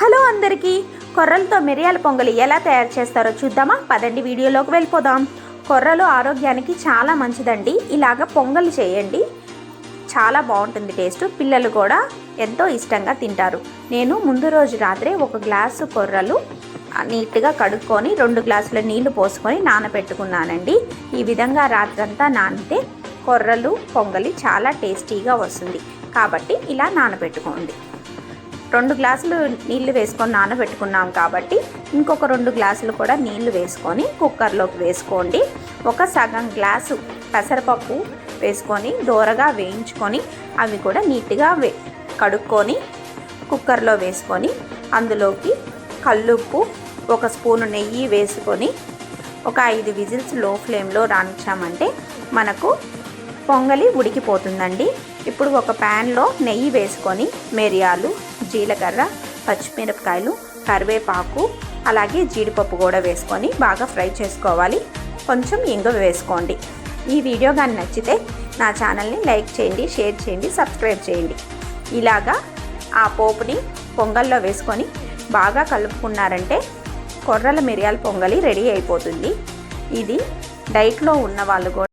Hello అందరికీ. కొర్రలతో మిరియాల పొంగలి ఎలా తయారు చేస్తారో చూద్దామా? పదండి వీడియోలోకి వెళ్ళిపోదాం. కొర్రలు ఆరోగ్యానికి చాలా మంచిదండి. ఇలాగ పొంగలి చేయండి. చాలా బాగుంటుంది టేస్ట్. పిల్లలు కూడా ఎంతో ఇష్టంగా తింటారు. నేను ముందు రోజు రాత్రే ఒక గ్లాసు కొర్రలు నీట్గా కడుక్కొని రెండు గ్లాసుల నీళ్ళు పోసుకొని నానబెట్టుకున్నానండి. ఈ విధంగా రాత్రంతా నానితే కొర్రలు పొంగలి చాలా టేస్టీగా వస్తుంది. కాబట్టి ఇలా నానబెట్టుకోండి. రెండు గ్లాసులు నీళ్ళు వేసుకొని నానబెట్టుకున్నాం కాబట్టి ఇంకొక రెండు గ్లాసులు కూడా నీళ్ళు వేసుకొని కుక్కర్లోకి వేసుకోండి. ఒక సగం గ్లాసు పెసరపప్పు వేసుకొని దోరగా వేయించుకొని అవి కూడా నీట్గా వే కడుక్కొని కుక్కర్లో వేసుకొని అందులోకి కల్లుప్పు ఒక స్పూను నెయ్యి వేసుకొని ఒక ఐదు విజిల్స్లో ఫ్లేమ్లో రానిచ్చామంటే మనకు పొంగలి ఉడికిపోతుందండి. ఇప్పుడు ఒక ప్యాన్లో నెయ్యి వేసుకొని మిరియాలు జీలకర్ర పచ్చిమిరపకాయలు కరివేపాకు అలాగే జీడిపప్పు కూడా వేసుకొని బాగా ఫ్రై చేసుకోవాలి. కొంచెం ఇంగు వేసుకోండి. ఈ వీడియో కానీ నచ్చితే నా ఛానల్ని లైక్ చేయండి షేర్ చేయండి సబ్స్క్రైబ్ చేయండి. ఇలాగా ఆ పోపుని పొంగల్లో వేసుకొని బాగా కలుపుకున్నారంటే కొర్రల మిరియాల పొంగలి రెడీ అయిపోతుంది. ఇది డైట్లో ఉన్న వాళ్ళు కూడా